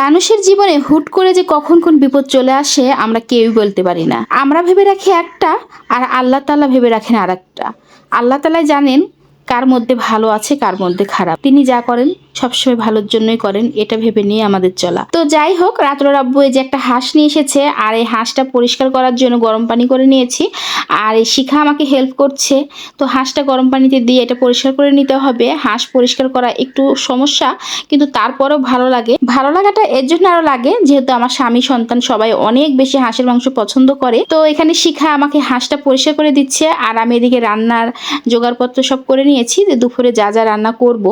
মানুষের জীবনে হুট করে যে কখন কোন বিপদ চলে আসে আমরা কেউই বলতে পারি না। আমরা ভেবে রাখি একটা আর আল্লাহ তালা ভেবে রাখেন আর একটা আল্লাহ তালাই জানেন কার মধ্যে ভালো আছে, কার মধ্যে খারাপ। তিনি যা করেন সবসময় ভালোর জন্যই করেন, এটা ভেবে নিয়ে আমাদের চলা। তো যাই হোক রাত্র রাব্বু এই যে একটা হাঁস নিয়ে এসেছে, আর এই হাঁসটা পরিষ্কার করার জন্য গরম পানি করে নিয়েছি, আর এই শিখা আমাকে হেল্প করছে। তো হাঁসটা গরম পানিতে দিয়ে এটা পরিষ্কার করে নিতে হবে। হাঁস পরিষ্কার করা একটু সমস্যা, কিন্তু তারপরেও ভালো লাগে। ভালো লাগাটা এর জন্য আরও লাগে, যেহেতু আমার স্বামী, সন্তান সবাই অনেক বেশি হাঁসের মাংস পছন্দ করে। তো এখানে শিখা আমাকে হাঁসটা পরিষ্কার করে দিচ্ছে, আর আমি এদিকে রান্নার জোগাড়পত্র সব করে নিয়েছি যে দুপুরে যা যা রান্না করব।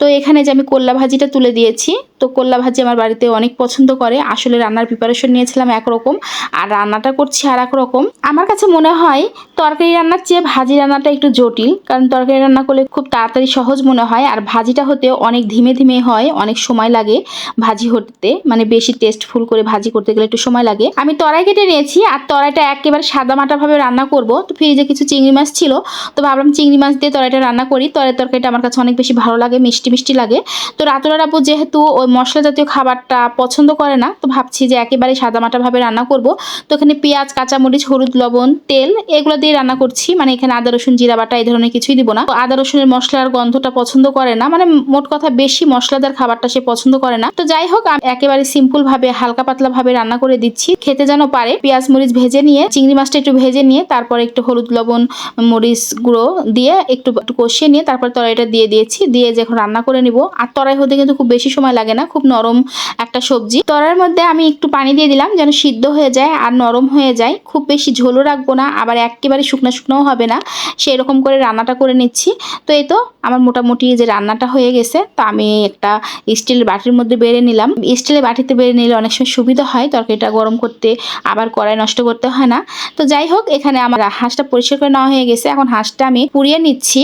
তো এখানে যে আমি কোল্লা ভাজিটা তুলে দিয়েছি। তো কল্লা ভাজি আমার বাড়িতে অনেক পছন্দ করে। আসলে রান্নার প্রিপারেশন নিয়েছিলাম একরকম। আর রান্নাটা করছি আর এক রকম। আমার কাছে মনে হয় তরকারি রান্নার চেয়ে ভাজি রান্নাটা একটু জটিল, কারণ তরকারি রান্না করলে খুব তাড়াতাড়ি সহজ মনে হয়, আর ভাজিটা হতে অনেক ধীমে ধীমে হয়, অনেক সময় লাগে ভাজি হতে মানে বেশি টেস্টফুল করে ভাজি করতে গেলে একটু সময় লাগে। আমি তরাই কেটে নিয়েছি, আর তরাইটা একেবারে সাদা মাটাভাবে রান্না করব। তো ফ্রিজে কিছু চিংড়ি মাছ ছিল, তো ভাবলাম চিংড়ি মাছ দিয়ে তরাইটা রান্না করি। তরাই তরকারিটা আমার কাছে অনেক বেশি ভালো লাগে, মিষ্টি মিষ্টি লাগে। তো রাতুরার আপু যেহেতু ওই মশলা জাতীয় খাবারটা পছন্দ করে না, তো ভাবছি যে একেবারে সাদামাটাভাবে রান্না করব। তো এখানে পেঁয়াজ, কাঁচামরিচ, হলুদ, লবণ, তেল, এগুলো দিয়ে রান্না করছি। মানে এখানে আদা, রসুন, জিরা বাটা এই ধরনের কিছুই দিব না। আদা, রসুনের মশলার গন্ধটা পছন্দ করে না। মানে মোট কথা বেশি মশলাদার খাবারটা সে পছন্দ করে না। তো যাই হোক, আমি একেবারে সিম্পল ভাবে, হালকা পাতলা ভাবে রান্না করে দিচ্ছি। খেতে যেন পারে, পেঁয়াজ, মরিচ ভেজে নিয়ে, চিংড়ি মাছটা একটু ভেজে নিয়ে, তারপরে একটু হলুদ, লবণ, মরিচ গুঁড়ো দিয়ে একটু কষিয়ে নিয়ে, তারপর তরাইটা দিয়ে দিয়েছি। দিয়ে যে এখন রান্না করে নিব, আর তরাই হতে কিন্তু খুব বেশি সময় লাগে না, খুব নরম একটা সবজি। তরার মধ্যে আমি একটু পানি দিয়ে দিলাম, যেন সিদ্ধ হয়ে যায় আর নরম হয়ে যায়। খুব বেশি ঝোলও রাখব না, আবার একেবারে শুকনো শুকনোও হবে না। সেই রকম করে রান্নাটা করে নিচ্ছি। তো এই তো আমার মোটামুটি যে রান্নাটা হয়ে গেছে, তো আমি একটা স্টিলের বাটির মধ্যে বেড়ে নিলাম। স্টিলের বাটিতে বেড়ে নিলে অনেক সময় সুবিধা হয়, তরকারিটা গরম করতে, আবার কড়াই নষ্ট করতে হয় না। তো যাই হোক, এখানে আমার হাঁসটা পরিষ্কার করে নেওয়া হয়ে গেছে। এখন হাঁসটা আমি পুড়িয়ে নিচ্ছি।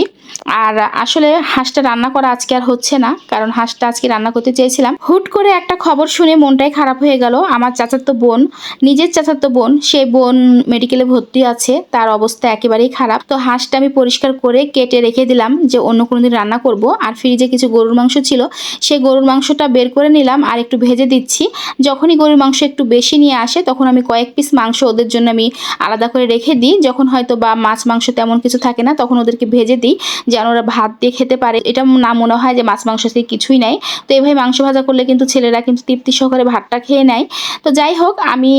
আর আসলে হাঁসটা রান্না করা আজকে আর হচ্ছে না, কারণ হাঁসটা আজকে রান্না করতে চেয়েছিলাম। হুট করে একটা খবর শুনে মনটাই খারাপ হয়ে গেল। আমার চাচাতো বোন, নিজের চাচাতো বোন, সে বোন মেডিকেলে ভর্তি আছে, তার অবস্থা একেবারেই খারাপ। তো হাঁসটা আমি পরিষ্কার করে কেটে রেখে দিলাম যে অন্য কোনো দিন রান্না করব। আর ফ্রিজে কিছু গরুর মাংস ছিল, সেই গরুর মাংসটা বের করে নিলাম আর একটু ভেজে দিচ্ছি। যখনই গরুর মাংস একটু বেশি নিয়ে আসে, তখন আমি কয়েক পিস মাংস ওদের জন্য আমি আলাদা করে রেখে দিই। যখন হয়তো বা মাছ, মাংস তেমন কিছু থাকে না, তখন ওদেরকে ভেজে দিই যেন ওরা ভাত দিয়ে খেতে পারে। এটা না মনে হয় যে মাছ, মাংস থেকে কিছুই নাই। তো এইভাবে মাংস ভাজা করলে কিন্তু ছেলেরা কিন্তু তৃপ্তি সহকারে ভাতটা খেয়ে নেয়। তো যাই হোক, আমি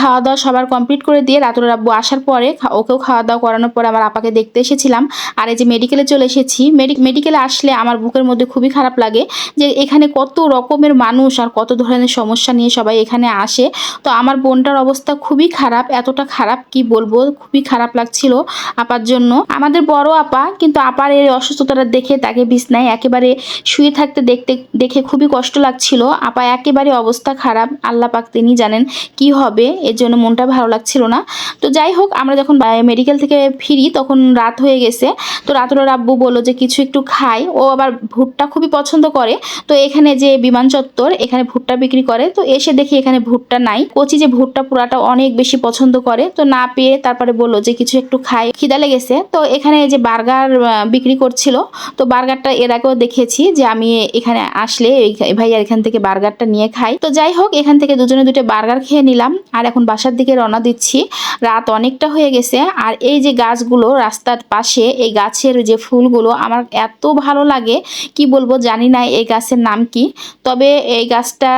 খাওয়া দাওয়া সবার কমপ্লিট করে দিয়ে রাতুর আব্বু আসার পরে ওকেও খাওয়া দাওয়া করানোর পরে আমার আপাকে দেখতে এসেছিলাম। আর এই যে মেডিকেলে চলে এসেছি মেডিকেলে আসলে আমার বুকের মধ্যে খুবই খারাপ লাগে যে এখানে কত রকমের মানুষ আর কত ধরনের সমস্যা নিয়ে সবাই এখানে আসে। তো আমার বোনটার অবস্থা খুবই খারাপ, এতটা খারাপ কি বলব? খুবই খারাপ লাগছিল আপার জন্য। আমাদের বড় আপা, কিন্তু আপার এই অসুস্থতাটা দেখে তাকে বিছনায় একেবারে শুয়ে থাকতে দেখতে, দেখে খুবই কষ্ট লাগছিল। আপা একেবারে অবস্থা খারাপ, আল্লাহ পাক তিনি জানেন কি হবে, এর জন্য মনটা ভালো লাগছিল না। তো যাই হোক, আমরা যখন মেডিকেল থেকে ফিরি, তখন রাত হয়ে গেছে। তো রাতুর আব্বু বলল যে, কিছু একটু খাই। ও আবার ভুট্টা খুবই পছন্দ করে। তো এখানে যে বিমান চত্বর, এখানে ভুট্টা বিক্রি করে। তো এসে দেখি এখানে ভুট্টা নাই। কচি যে ভুট্টা পুরাটা অনেক বেশি পছন্দ করে। তো না পেয়ে তারপরে বলল যে, কিছু একটু খাই। খিদা লেগেছে। তো এখানে যে বার্গার বিক্রি করছিল, তো বার্গারটা এর আগেও দেখেছি যে, আমি এখানে আসলে ভাইয়ার এখান থেকে বার্গারটা নিয়ে খাই। তো যাই হোক, এখান থেকে দুজনে দুটো বার্গার খেয়ে নিলাম। আর এখন বাসার দিকে রওনা দিচ্ছি। রাত অনেকটা হয়ে গেছে। আর এই যে গাছগুলো রাস্তার পাশে, এই গাছের যে ফুলগুলো আমার এত ভালো লাগে, কি বলব জানি না এই গাছের নাম কি। তবে এই গাছটা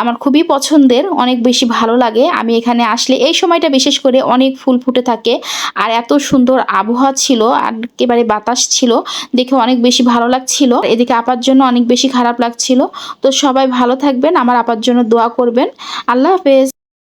আমার খুবই পছন্দের, অনেক বেশি ভালো লাগে। আমি এখানে আসলে এই সময়টা বিশেষ করে অনেক ফুল ফুটে থাকে আর এত সুন্দর আবহাওয়া ছিল আর একেবারে বাতাস ছিল, দেখে অনেক বেশি ভালো লাগছিল। এদিকে আপার জন্য অনেক বেশি খারাপ লাগছিল। তো সবাই ভালো থাকবেন, আমার আপার জন্য দোয়া করবেন। আল্লাহ হাফেজ।